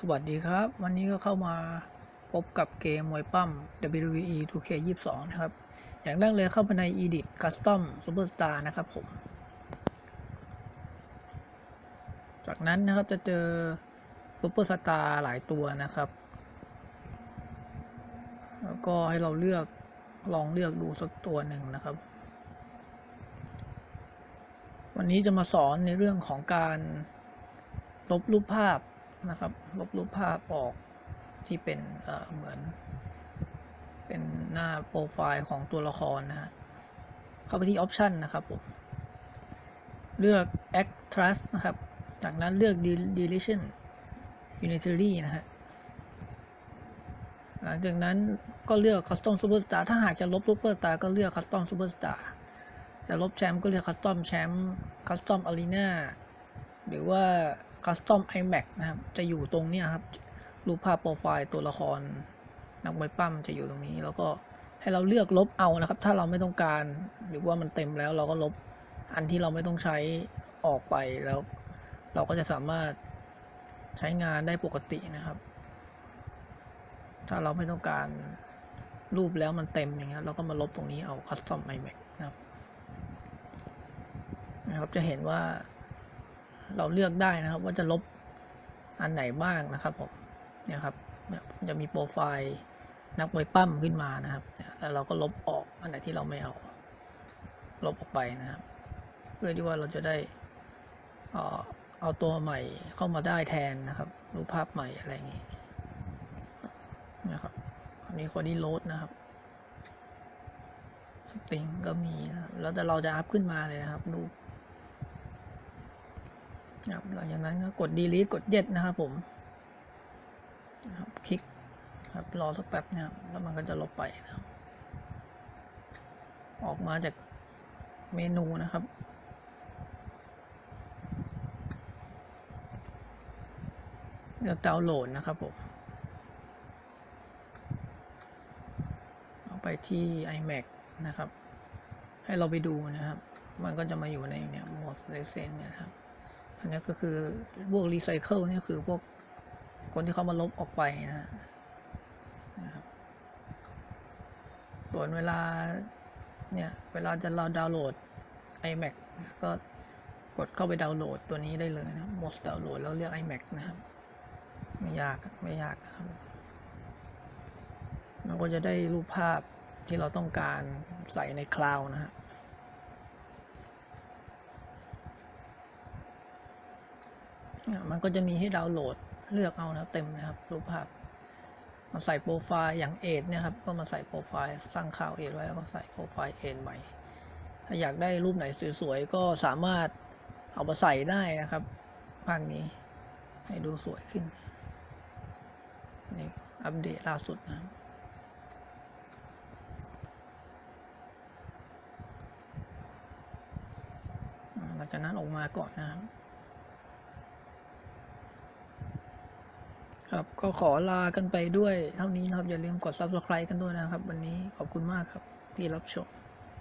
สวัสดีครับ วันนี้ก็เข้ามาพบกับเกมมวยปั้ม WWE 2K22 นะครับ อย่างแรกเลยเข้าไปใน Edit Custom Superstar นะครับผม จากนั้นนะครับจะเจอ Superstar หลายตัวนะครับ แล้วก็ให้เราเลือกลองเลือกดูสักตัวหนึ่งนะครับ วันนี้จะมาสอนในเรื่องของการลบรูปภาพ นะครับ ลบรูปภาพออกที่เป็นเหมือน เป็นหน้าโปรไฟล์ของตัวละครนะฮะเข้าไปที่ Option นะครับผมเลือก Extras นะครับ จากนั้นเลือก Del- Deletion Unitary นะฮะหลังจากนั้นก็เลือก Custom Superstar ถ้าหากจะลบ Superstar ก็เลือก Custom Superstar จะลบแชมป์ก็เลือก Custom แชมป์ Custom Arena หรือว่า Custom iMac นะครับ จะอยู่ตรงเนี้ยครับ รูปภาพโปรไฟล์ตัวละคร นักมวยปั้มจะอยู่ตรงนี้ แล้วก็ให้เราเลือกลบเอานะครับ ถ้าเราไม่ต้องการ หรือว่ามันเต็มแล้วเราก็ลบอันที่เราไม่ต้องใช้ออกไปแล้ว เราก็จะสามารถใช้งานได้ปกตินะครับ ถ้าเราไม่ต้องการรูปแล้วมันเต็มอย่างเงี้ยเราก็มาลบตรงนี้เอา Custom iMac นะครับนะครับ จะเห็นว่า เราเลือกได้นะครับ ว่าจะลบอันไหนบ้างนะครับผมเนี่ยครับเนี่ยจะมีโปรไฟล์นักมวยปั้มขึ้นมานะครับ แล้วเราก็ลบออกอันไหนที่เราไม่เอา ลบออกไปนะครับ เพื่อที่ว่าเราจะได้เอ่อเอาตัวใหม่เข้ามาได้แทนนะครับ รูปภาพใหม่อะไรอย่างนี้นะครับอันนี้คนที่โหลดนะครับสตริงก็มีนะแล้วแต่เราจะอัพขึ้นมาเลยนะครับรูป นะครับหลังจากนั้นก็กด delete กด yes นะครับผมนะครับคลิกครับรอสักแป๊บนะครับแล้วมันก็จะลบไปนะครับ ออกมาจากเมนูนะครับเลือกดาวน์โหลดนะครับผมเอาไปที่ iMac นะครับ ให้เราไปดูนะครับ มันก็จะมาอยู่ในเนี่ยโหมดเลเซนเนี่ยนะครับ อันนี้ก็คือพวกรีไซเคิลนี่คือพวกคนที่เขามาลบออกไปนะครับส่วนเวลาเนี่ย เวลาจะเราดาวน์โหลด iMac ก็กดเข้าไปดาวน์โหลดตัวนี้ได้เลยนะโหมดดาวน์โหลดแล้วเลือก iMac นะครับ ไม่ยากไม่ยากนะครับเราก็จะได้รูปภาพที่เราต้องการใส่ในคลาวด์นะฮะ เนี่ย มันก็จะมีให้ดาวน์โหลดเลือกเอานะครับเต็มนะครับรูปภาพมาใส่โปรไฟล์อย่างเอทเนี่ยครับ ก็มาใส่โปรไฟล์สร้างข่าวเอทไว้แล้วก็ใส่โปรไฟล์เอทใหม่ถ้าอยากได้รูปไหนสวยๆก็สามารถเอามาใส่ได้นะครับภาคนี้ ให้ดูสวยขึ้นนี่อัปเดตล่าสุดนะครับหลังจากนั้นออกมาก่อนนะครับ ครับ ก็ขอลากันไปด้วยเท่านี้นะครับ อย่าลืมกด subscribe กันด้วยนะครับ วันนี้ขอบคุณมากครับที่รับชม